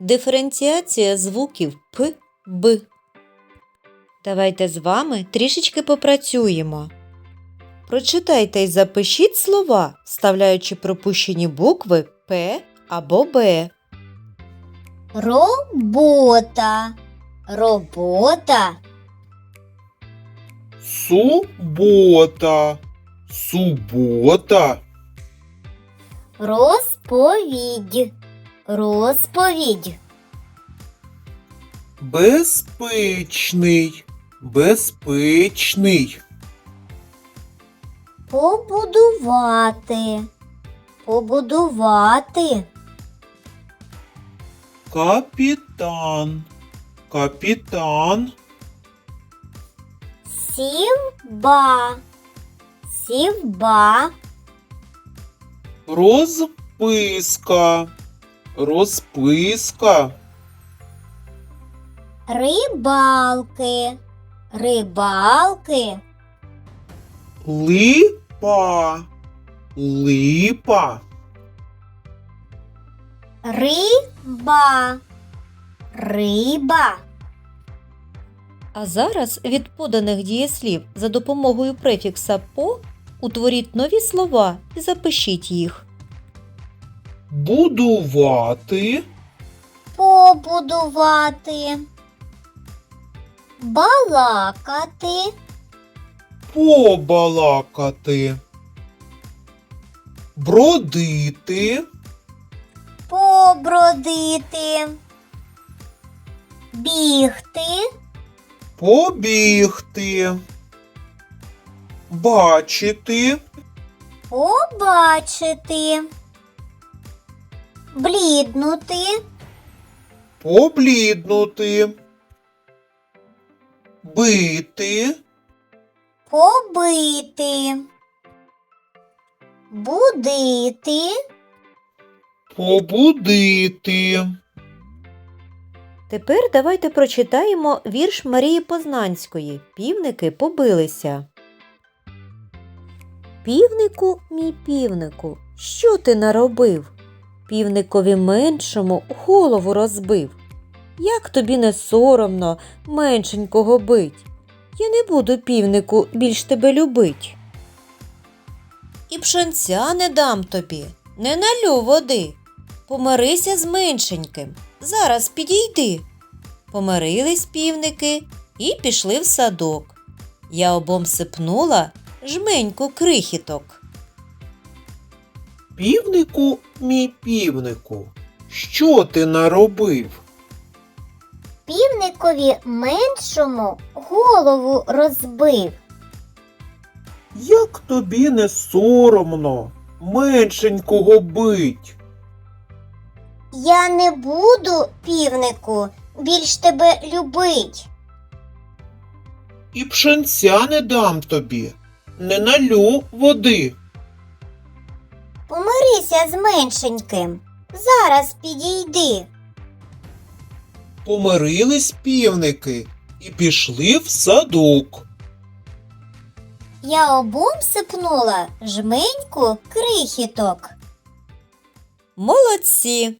диференціація звуків П, Б. Давайте з вами трішечки попрацюємо. Прочитайте і запишіть слова, вставляючи пропущені букви П або Б. Робота. Робота. Субота. Субота. Розповідь. Розповідь. Безпечний. Безпечний. Побудувати. Побудувати. Капітан. Капітан. Сівба. Сівба. Розписка. Розписка. Рибалки. Рибалки. Липа. Липа. Риба. Риба. А зараз від поданих дієслів за допомогою префікса по утворіть нові слова і запишіть їх. Будувати. Побудувати. Балакати. Побалакати. Бродити. Побродити. Бігти. Побігти. Бачити. Побачити. Бліднути. Побліднути. Бити. Побити. Будити. Побудити. Тепер давайте прочитаємо вірш Марії Познанської Півники побилися. Півнику, мій півнику, що ти наробив? Півникові меншому голову розбив. Як тобі не соромно меншенького бить? Я не буду, півнику, більш тебе любить. І пшенця не дам тобі, не налю води. Помирися з меншеньким, зараз підійди. Помирились півники і пішли в садок. Я обом сипнула жменьку крихіток. Півнику, мій півнику, що ти наробив? Півникові меншому голову розбив. Як тобі не соромно меншенького бить? Я не буду, півнику, більш тебе любить. І пшенця не дам тобі, не налю води. Помирися з меншеньким. Зараз підійди. Помирились півники і пішли в садок. Я обом сипнула жменьку крихіток. Молодці!